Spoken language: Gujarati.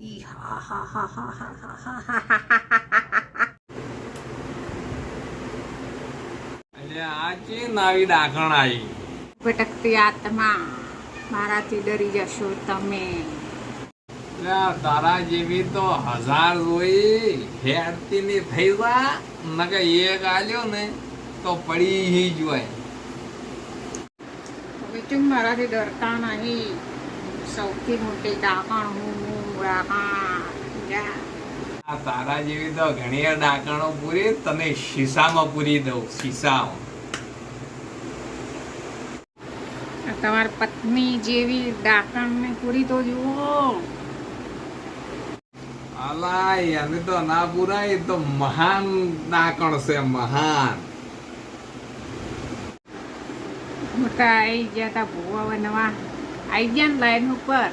ઈ હા હા હા હા હા હા હા હા હા હા એટલે આ છે નવી ડાકણ આવી? ભટકતી આત્મા મારાથી ડરી જશો તમે. તારા જેવી તો હજાર જોઈ હેડતી ની થઈ જા નકે એક આલ્યો ને તો પડી હી જોય હવે મારાથી ડરતા નહીં? સૌથી મોટી ડાકણ હું આ તારા જેવી તો ઘણી ડાકણો પૂરી તને શીશામાં પૂરી દઉં શીશામાં. તમારી પત્ની જેવી ડાકણને પૂરી તો જુઓ. અલા એને તો ના પૂરાય તો મહાન ડાકણ છે મહાન. મોટા આવી ગયા તા ભૂવા નવા આવી ગયા ને લાઈન ઉપર.